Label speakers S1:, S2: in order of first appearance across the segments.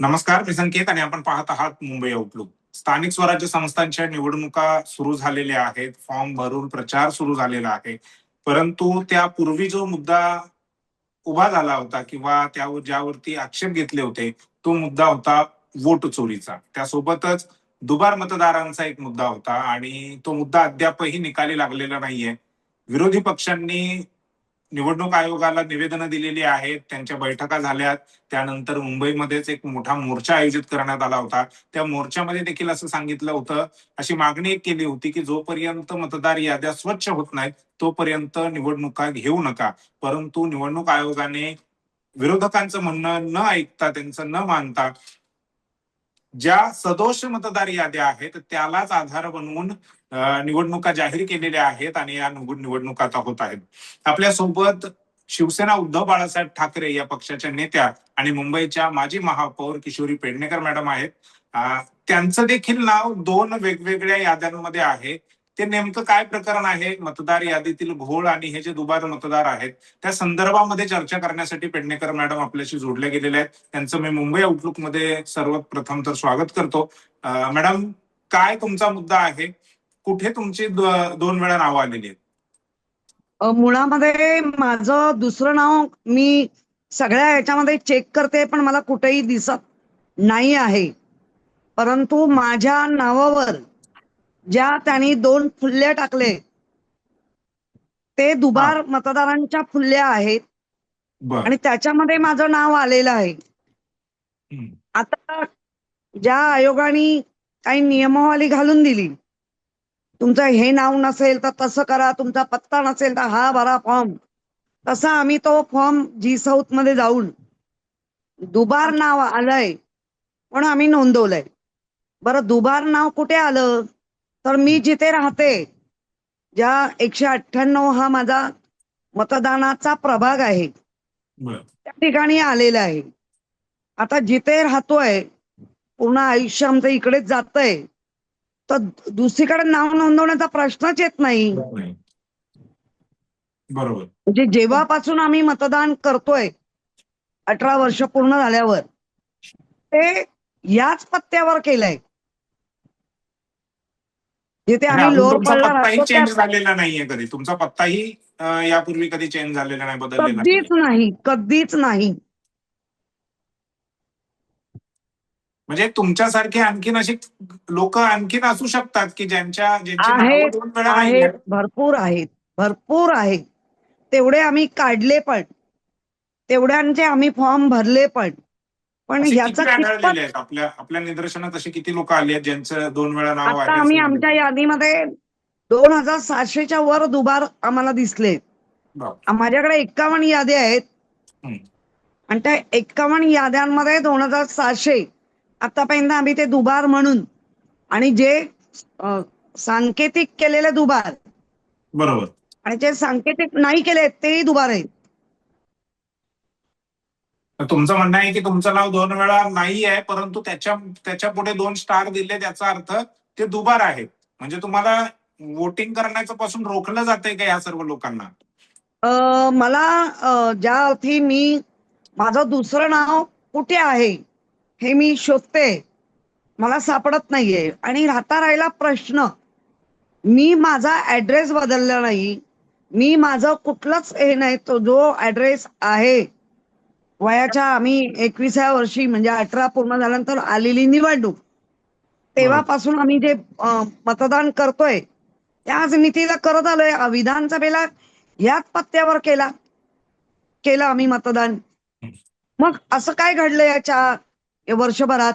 S1: नमस्कार मी संकेत आणि आपण पाहत आहात मुंबई आउटलुक स्थानिक स्वराज्य संस्थांच्या निवडणुका सुरू झालेल्या आहेत फॉर्म भरून प्रचार सुरू झालेला आहे. परंतु त्यापूर्वी जो मुद्दा उभा झाला होता किंवा त्यावर ज्यावरती आक्षेप घेतले होते तो मुद्दा होता वोट चोरीचा. त्यासोबतच दुबार मतदारांचा एक मुद्दा होता आणि तो मुद्दा अद्यापही निकाली लागलेला नाहीये. विरोधी पक्षांनी निवडणूक आयोगाला निवेदनं दिलेली आहेत. त्यांच्या बैठका झाल्यात. त्यानंतर मुंबईमध्येच एक मोठा मोर्चा आयोजित करण्यात आला होता. त्या मोर्चामध्ये देखील असं सांगितलं होतं. अशी मागणी एक केली होती की जोपर्यंत मतदार याद्या स्वच्छ होत नाहीत तोपर्यंत निवडणुका घेऊ नका. परंतु निवडणूक आयोगाने विरोधकांचं म्हणणं न ऐकता त्यांचं न मानता ज्या सदोष मतदार याद्या आहेत त्यालाच आधार बनवून निवडणुका जाहीर केलेल्या आहेत आणि या निवडणुका आता होत आहेत. आपल्यासोबत शिवसेना उद्धव बाळासाहेब ठाकरे या पक्षाच्या नेत्या आणि मुंबईच्या माजी महापौर किशोरी पेडणेकर मॅडम आहेत. त्यांचं देखील नाव दोन वेगवेगळ्या याद्यांमध्ये आहे. ते नेमकं काय प्रकरण आहे? मतदार यादीतील घोळ आणि हे जे दुबार मतदार आहेत त्या संदर्भामध्ये चर्चा करण्यासाठी पेडणेकर मॅडम आपल्याशी जोडले गेलेले आहेत. त्यांचं मी मुंबई आउटलुकमध्ये सर्वप्रथम तर स्वागत करतो. मॅडम काय तुमचा मुद्दा आहे? कुठे तुमची दोन वेळा नावं आलेली आहेत?
S2: मुळामध्ये माझं दुसरं नाव मी सगळ्या याच्यामध्ये चेक करते पण मला कुठेही दिसत नाही आहे. परंतु माझ्या नावावर ज्या त्यांनी दोन फुल्ल्या टाकले ते दुबार मतदारांच्या फुल्ल्या आहेत. आणि त्याच्यामध्ये माझं नाव आलेलं आहे. आता ज्या आयोगाने काही नियमावली घालून दिली तुमचं हे नाव नसेल तर तसं करा तुमचा पत्ता नसेल तर हा भरा फॉर्म. तसा आम्ही तो फॉर्म जी साऊथमध्ये जाऊन दुबार नाव आलंय पण आम्ही नोंदवलंय. बरं दुबार नाव कुठे आलं? तर मी जिथे राहते ज्या एकशे अठ्ठ्याण्णव हा माझा मतदानाचा प्रभाग आहे त्या ठिकाणी आलेलं आहे. आता जिथे राहतोय पूर्ण आयुष्य आमचं इकडेच जातंय तर दुसरीकडे नाव नोंदवण्याचा प्रश्नच येत नाही.
S1: नाही. बरोबर.
S2: म्हणजे जेव्हापासून आम्ही मतदान करतोय अठरा वर्ष पूर्ण झाल्यावर ते याच पत्त्यावर केलंय. जिथे आम्ही लोअर
S1: तुमचा पत्ताही चेंज झालेला नाहीये कधी. तुमचा पत्ताही अं, यापूर्वी कधी चेंज झालेला नाही बदललेला
S2: कधीच
S1: नाही
S2: नाही कधीच नाही.
S1: म्हणजे तुमच्यासारखे आणखीन अशी लोक आणखीन असू शकतात की ज्यांच्या ज्यांची नावं
S2: आहेत,
S1: दोन वेळा नाही
S2: आहेत भरपूर आहेत भरपूर आहेत. तेवढे आम्ही काढले पण. तेवढ्यांचे आम्ही फॉर्म भरले पण. पण
S1: आहेत? आपल्या आपल्या निदर्शनात असे किती लोक आले आहेत ज्यांचं दोन वेळा नाव
S2: आता आम्ही आमच्या यादीमध्ये दोन हजार सातशेच्या वर दुबार आम्हाला दिसले. माझ्याकडे एक्कावन्न याद्या आहेत. आणि त्या एक्कावन्न याद्यांमध्ये दोन हजार सातशे आतापर्यंत आम्ही ते दुबार म्हणून आणि जे सांकेतिक केलेले दुबार
S1: बरोबर.
S2: आणि जे सांकेतिक नाही केले तेही दुबार आहेत.
S1: तुमचं म्हणणं आहे की तुमचं नाव दोन वेळा नाही आहे परंतु त्याच्या त्याच्या पुढे दोन स्टार दिले त्याचा अर्थ ते दुबार आहे. म्हणजे तुम्हाला वोटिंग करण्याचं पासून रोखलं जातंय का या सर्व लोकांना?
S2: मला ज्या अर्थी मी माझं दुसरं नाव कुठे आहे हे मी शोधते. मला सापडत नाहीये. आणि राहता राहिला प्रश्न मी माझा ऍड्रेस बदलला नाही. मी माझं कुठलंच हे नाही तो जो ऍड्रेस आहे वयाच्या आम्ही एकविसाव्या वर्षी म्हणजे अठरा पूर्ण झाल्यानंतर आलेली निवडणूक. तेव्हापासून आम्ही जे मतदान करतोय त्याच नीतीला करत आलोय. विधानसभेला याच पत्त्यावर केला केलं आम्ही मतदान. मग असं काय घडलं याच्या वर्षभरात?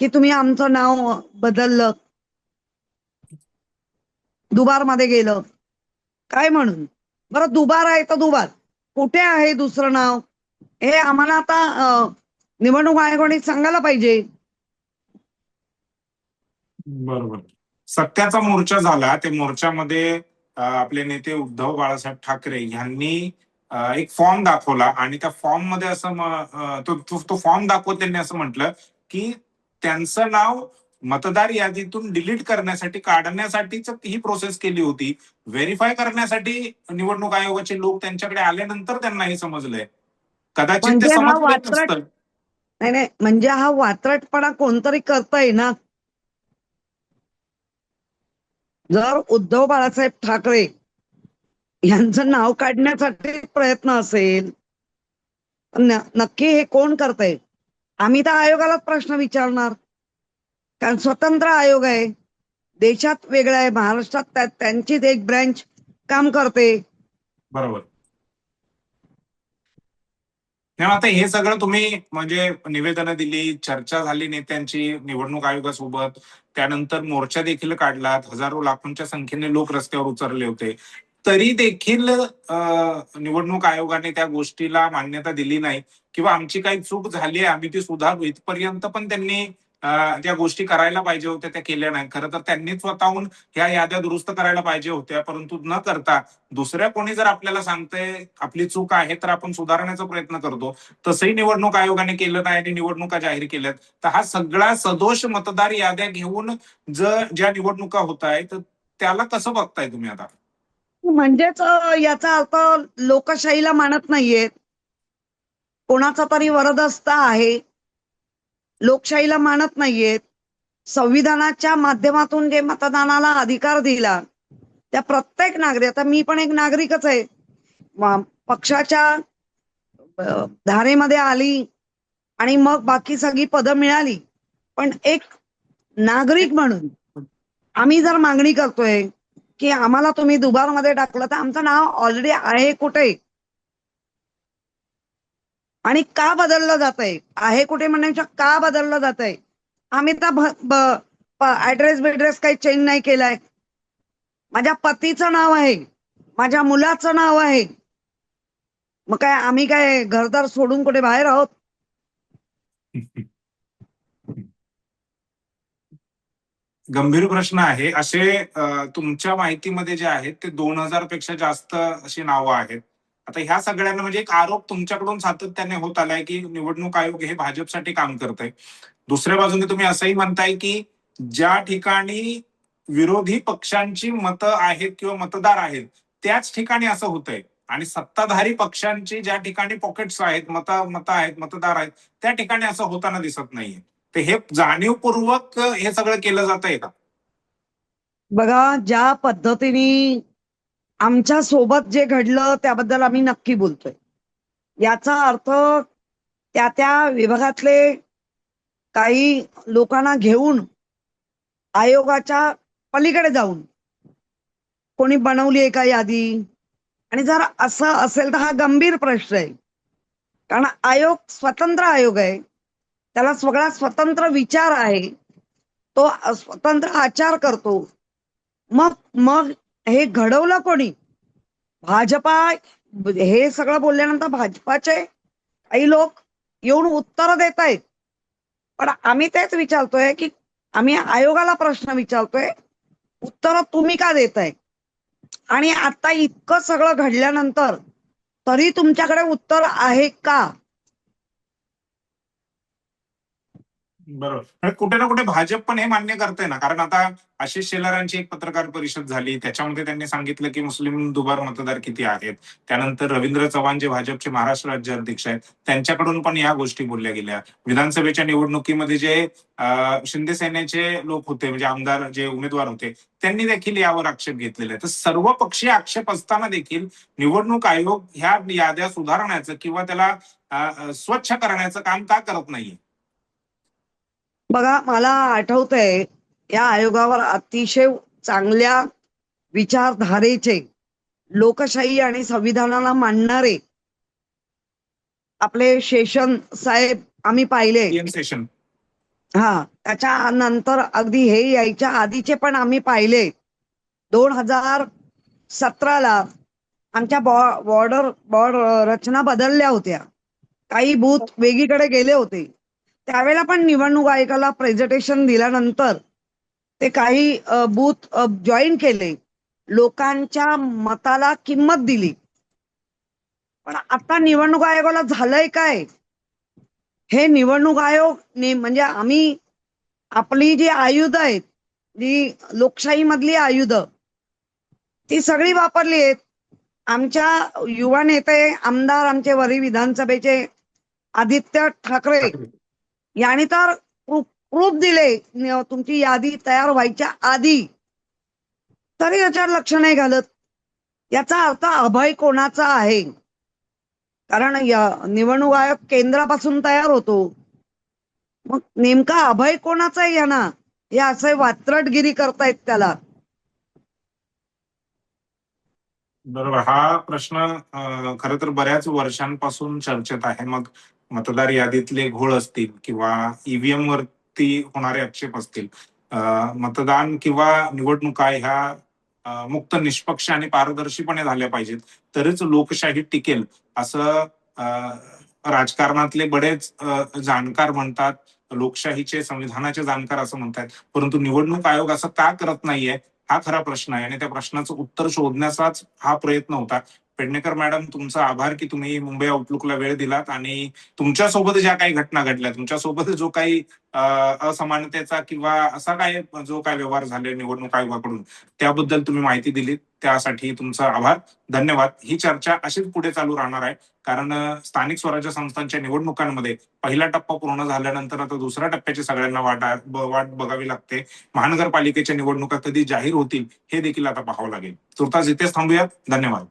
S2: की तुम्ही आमचं नाव बदललं. दुबारमध्ये गेलं. काय म्हणून? बरं दुबार आहे तर दुबार. कुठे आहे दुसरं नाव? हे आम्हाला आता निवडणूक आयोगाने सांगायला पाहिजे.
S1: बरोबर. सत्याचा मोर्चा झाला त्या मोर्चामध्ये आपले नेते उद्धव बाळासाहेब ठाकरे यांनी एक फॉर्म दाखवला आणि त्या फॉर्ममध्ये असं तो तो- तो फॉर्म दाखवत त्यांनी असं म्हटलं की त्यांचं नाव मतदार यादीतून डिलीट करण्यासाठी काढण्यासाठीच ही प्रोसेस केली होती. व्हेरीफाय करण्यासाठी निवडणूक आयोगाचे लोक त्यांच्याकडे आल्यानंतर त्यांना हे समजलंय. कदाचित ते
S2: म्हणजे हा
S1: नसतं.
S2: नाही नाही म्हणजे हा वात्रटपणा कोणतरी करतय ना जर उद्धव बाळासाहेब ठाकरे यांचं नाव काढण्यासाठी प्रयत्न असेल नक्की हे कोण करतय? आम्ही तर आयोगालाच प्रश्न विचारणार. कारण स्वतंत्र आयोग आहे. देशात वेगळं आहे. महाराष्ट्रात त्या- त्यांचीच एक ब्रँच काम करते.
S1: बरोबर. नाही, आता हे सगळं तुम्ही म्हणजे निवेदनं दिली चर्चा झाली नेत्यांची निवडणूक आयोगासोबत त्यानंतर मोर्चा देखील काढलात हजारो लाखोंच्या संख्येने लोक रस्त्यावर उतरले होते. तरी देखील निवडणूक आयोगाने त्या गोष्टीला मान्यता दिली नाही किंवा आमची काही चूक झाली आहे आम्ही ती सुधारू इथपर्यंत पण त्यांनी ज्या गोष्टी करायला पाहिजे होत्या त्या केल्या नाही खरं तर त्यांनी स्वतःहून ह्या याद्या दुरुस्त करायला पाहिजे होत्या. परंतु न करता दुसऱ्या कोणी जर आपल्याला सांगतंय आपली चूक आहे तर आपण सुधारण्याचा प्रयत्न करतो. तसंही निवडणूक आयोगाने केलं नाही आणि निवडणुका जाहीर केल्यात. तर हा सगळा सदोष मतदार याद्या घेऊन जर ज्या निवडणुका होत आहेत त्याला कसं बघताय तुम्ही आता?
S2: म्हणजेच याचा अर्थ लोकशाहीला मानत नाहीये कोणाचा तरी वरदस्ता आहे. लोकशाहीला मानत नाहीयेत संविधानाच्या माध्यमातून जे मतदानाला अधिकार दिला त्या प्रत्येक नागरिक आता मी पण एक नागरिकच आहे. पक्षाच्या धारेमध्ये आली आणि मग बाकी सगळी पदं मिळाली. पण एक नागरिक म्हणून आम्ही जर मागणी करतोय की आम्हाला तुम्ही दुबारमध्ये टाकलं तर आमचं नाव ऑलरेडी आहे कुठे? आणि का बदललं जात आहे आहे कुठे म्हणण्यापेक्षा का बदललं जात आहे आम्ही तर ऍड्रेस बिड्रेस काही चेंज नाही केलाय. माझ्या पतीचं नाव आहे. माझ्या मुलाचं नाव आहे. मग काय आम्ही काय घरदार सोडून कुठे बाहेर आहोत?
S1: गंभीर प्रश्न आहे. असे तुमच्या माहितीमध्ये जे आहेत ते दोन हजारपेक्षा जास्त अशी नावं आहेत. आता ह्या सगळ्यांना म्हणजे एक आरोप तुमच्याकडून सातत्याने होत आलाय की निवडणूक आयोग हे भाजपसाठी काम करत आहे दुसऱ्या बाजूने तुम्ही असंही म्हणताय की ज्या ठिकाणी विरोधी पक्षांची मतं आहेत किंवा मतदार आहेत त्याच ठिकाणी असं होतंय. आणि सत्ताधारी पक्षांची ज्या ठिकाणी पॉकेट्स आहेत मत मतं आहेत मतदार आहेत त्या ठिकाणी असं होताना दिसत नाहीये. तर हे जाणीवपूर्वक हे सगळं केलं जात आहे का?
S2: बघा ज्या पद्धतीने आमच्यासोबत जे घडलं त्याबद्दल आम्ही नक्की बोलतोय. याचा अर्थ त्या त्या विभागातले काही लोकांना घेऊन आयोगाच्या पलीकडे जाऊन कोणी बनवली आहे का यादी? आणि जर असं असेल तर हा गंभीर प्रश्न आहे. कारण आयोग स्वतंत्र आयोग आहे. त्याला सगळा स्वतंत्र विचार आहे. तो स्वतंत्र आचार करतो. मग मग हे घडवलं कोणी? भाजपा हे सगळं बोलल्यानंतर भाजपाचे काही लोक येऊन उत्तर देत आहेत पण आम्ही तेच विचारतोय की आम्ही आयोगाला प्रश्न विचारतोय उत्तर तुम्ही का देताय आणि आता इतकं सगळं घडल्यानंतर तरी तुमच्याकडे उत्तर आहे का?
S1: बरोबर. म्हणजे कुठे ना कुठे भाजप पण हे मान्य करतंय ना. कारण आता आशिष शेलारांची एक पत्रकार परिषद झाली. त्याच्यामध्ये त्यांनी सांगितलं की मुस्लिम दुबार मतदार किती आहेत? त्यानंतर रवींद्र चव्हाण जे भाजपचे महाराष्ट्र राज्य अध्यक्ष आहेत त्यांच्याकडून पण या गोष्टी बोलल्या गेल्या. विधानसभेच्या निवडणुकीमध्ये जे शिंदे सेनेचे लोक होते म्हणजे आमदार जे उमेदवार होते त्यांनी देखील यावर आक्षेप घेतलेला आहे. तर सर्व पक्षीय आक्षेप असताना देखील निवडणूक आयोग ह्या याद्या सुधारण्याचं किंवा त्याला स्वच्छ करण्याचं काम का करत नाहीये?
S2: बघा मला आठवतंय या आयोगावर अतिशय चांगल्या विचारधारेचे लोकशाही आणि संविधानाला मानणारे आपले शेषन साहेब आम्ही पाहिले. हा त्याच्या नंतर अगदी हे यायच्या आधीचे पण आम्ही पाहिले. दोन हजार सतराला आमच्या बॉर्डर बॉर्डर रचना बदलल्या होत्या. काही बूथ वेगळीकडे गेले होते. त्यावेळेला पण निवडणूक आयोगाला प्रेझेंटेशन दिल्यानंतर ते काही बूथ जॉईन केले. लोकांच्या मताला किंमत दिली. पण आता निवडणूक आयोगाला झालंय काय? हे निवडणूक आयोग ने म्हणजे आम्ही आपली जी आयुध आहेत जी लोकशाही मधली आयुध ती सगळी वापरली आहेत. आमच्या युवा नेते आमदार आमचे वरी विधानसभेचे आदित्य ठाकरे. याने तर प्रूफ दिले. तुमची यादी तयार व्हायच्या आधी. तरी याच्यावर लक्ष नाही घालत. याचा अर्थ अभय कोणाचा आहे? कारण या निवडणूक आयोग केंद्रापासून तयार होतो. मग नेमका अभय कोणाचा आहे यांना? हे असे वात्रटगिरी करतायत त्याला.
S1: बरोबर. हा प्रश्न खर तर बऱ्याच वर्षांपासून चर्चेत आहे. मग मतदार यादीतले घोळ असतील किंवा ईव्हीएम वरती होणारे आक्षेप असतील मतदान किंवा निवडणुका ह्या मुक्त निष्पक्ष आणि पारदर्शीपणे झाल्या पाहिजेत तरच लोकशाही टिकेल असं अं, राजकारणातले बरेच जाणकार म्हणतात लोकशाहीचे संविधानाचे जाणकार असं म्हणतात परंतु निवडणूक आयोग असं का करत नाहीये हा खरा प्रश्न आहे आणि त्या प्रश्नाचं उत्तर शोधण्याचाच हा प्रयत्न होता. पेडणेकर मॅडम तुमचा आभार की तुम्ही मुंबई आउटलुकला वेळ दिलात आणि तुमच्यासोबत ज्या काही घटना घडल्या तुमच्यासोबत जो काही असमानतेचा किंवा असा काय जो काय व्यवहार झाले निवडणूक आयोगाकडून त्याबद्दल तुम्ही माहिती दिली त्यासाठी तुमचा आभार. धन्यवाद. ही चर्चा अशीच पुढे चालू राहणार आहे. कारण स्थानिक स्वराज्य संस्थांच्या निवडणुकांमध्ये पहिला टप्पा पूर्ण झाल्यानंतर आता दुसऱ्या टप्प्याची सगळ्यांना वाट वाट बघावी लागते. महानगरपालिकेच्या निवडणुका कधी जाहीर होतील हे देखील आता पाहावं लागेल. तुर्तास इथेच थांबूयात. धन्यवाद.